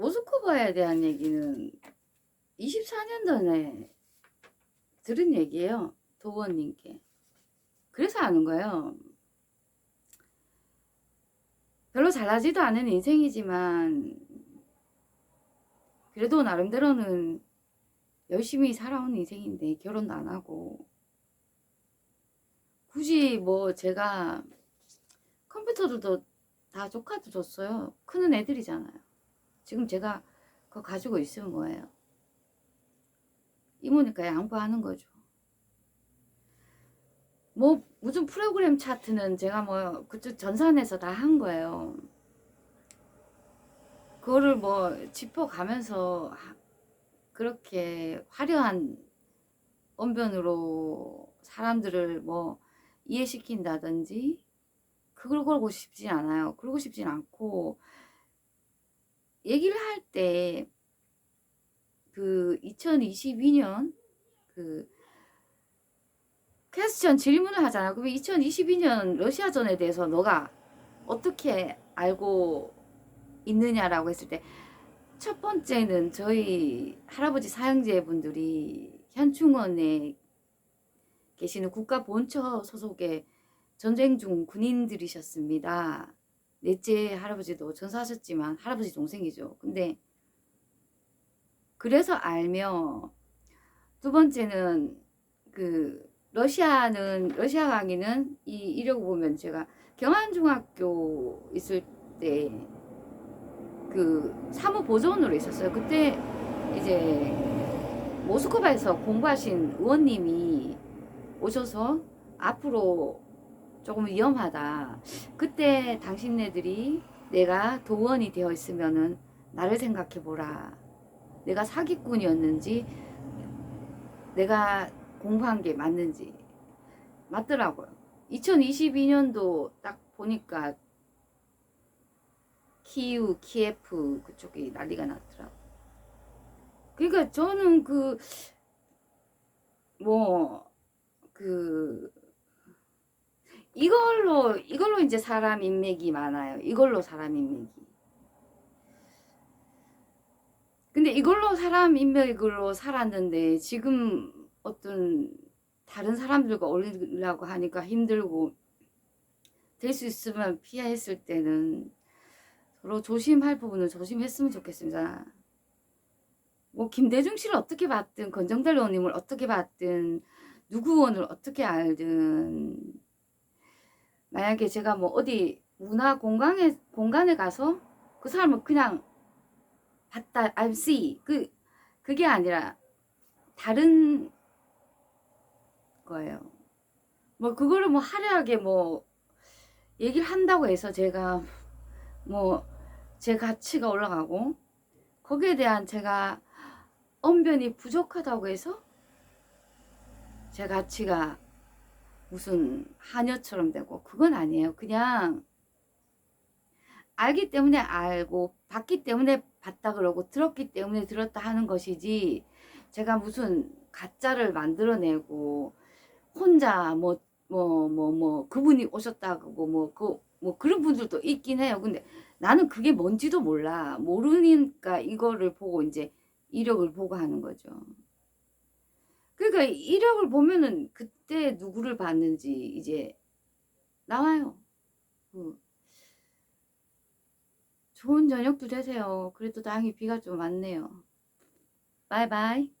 모스크바에 대한 얘기는 24년 전에 들은 얘기예요. 도원님께. 그래서 아는 거예요. 별로 잘나지도 않은 인생이지만 그래도 나름대로는 열심히 살아온 인생인데 결혼도 안 하고 굳이 뭐 제가 컴퓨터들도 다 조카도 줬어요. 크는 애들이잖아요. 지금 제가 그거 가지고 있으면 뭐예요? 이모니까 양보하는 거죠. 뭐 무슨 프로그램 차트는 제가 뭐 그쪽 전산에서 다 한 거예요. 그거를 뭐 짚어가면서 하- 그렇게 화려한 언변으로 사람들을 뭐 이해시킨다든지 그걸 걸고 싶진 않아요. 그러고 싶진 않고 얘기를 할 때 그 2022년 그 퀘스천 질문을 하잖아. 그러면 2022년 러시아전에 대해서 너가 어떻게 알고 있느냐라고 했을 때 첫 번째는 저희 할아버지 사형제 분들이 현충원에 계시는 국가 본처 소속의 전쟁 중 군인들이셨습니다. 넷째 할아버지도 전사하셨지만 할아버지 동생이죠. 근데 그래서 알며 두 번째는 그 러시아는 러시아 강의는 이 이력을 보면 제가 경안 중학교 있을 때 그 사무 보조원으로 있었어요. 그때 이제 모스크바에서 공부하신 의원님이 오셔서 앞으로 조금 위험하다. 그때 당신네들이 내가 도원이 되어 있으면은 나를 생각해 보라. 내가 사기꾼이었는지 내가 공부한 게 맞는지 맞더라고요. 2022년도 딱 보니까 키우, 키예프 그쪽이 난리가 났더라고. 그러니까 저는 그 뭐그 이걸로 이걸로 이제 사람 인맥이 많아요. 이걸로 사람 인맥이. 근데 이걸로 사람 인맥으로 살았는데 지금 어떤 다른 사람들과 어울리려고 하니까 힘들고 될 수 있으면 피했을 때는 서로 조심할 부분은 조심했으면 좋겠습니다. 뭐 김대중 씨를 어떻게 봤든 건정달 의원님을 어떻게 봤든 누구 의원을 어떻게 알든 만약에 제가 뭐 어디 문화 공간에 공간에 가서 그 사람을 그냥 봤다 I see 그 그게 아니라 다른 거예요. 뭐 그거를 뭐 화려하게 뭐 얘기를 한다고 해서 제가 뭐 제 가치가 올라가고 거기에 대한 제가 언변이 부족하다고 해서 제 가치가 무슨 하녀처럼 되고 그건 아니에요. 그냥 알기 때문에 알고 봤기 때문에 봤다 그러고 들었기 때문에 들었다 하는 것이지 제가 무슨 가짜를 만들어내고 혼자 뭐 뭐 뭐뭐 그분이 오셨다고 뭐그뭐 그런 분들도 있긴 해요. 근데 나는 그게 뭔지도 몰라. 모르니까 이거를 보고 이제 이력을 보고 하는 거죠. 그러니까 이력을 보면은 그때 누구를 봤는지 이제 나와요. 그 좋은 저녁도 되세요. 그래도 다행히 비가 좀 왔네요. 바이바이.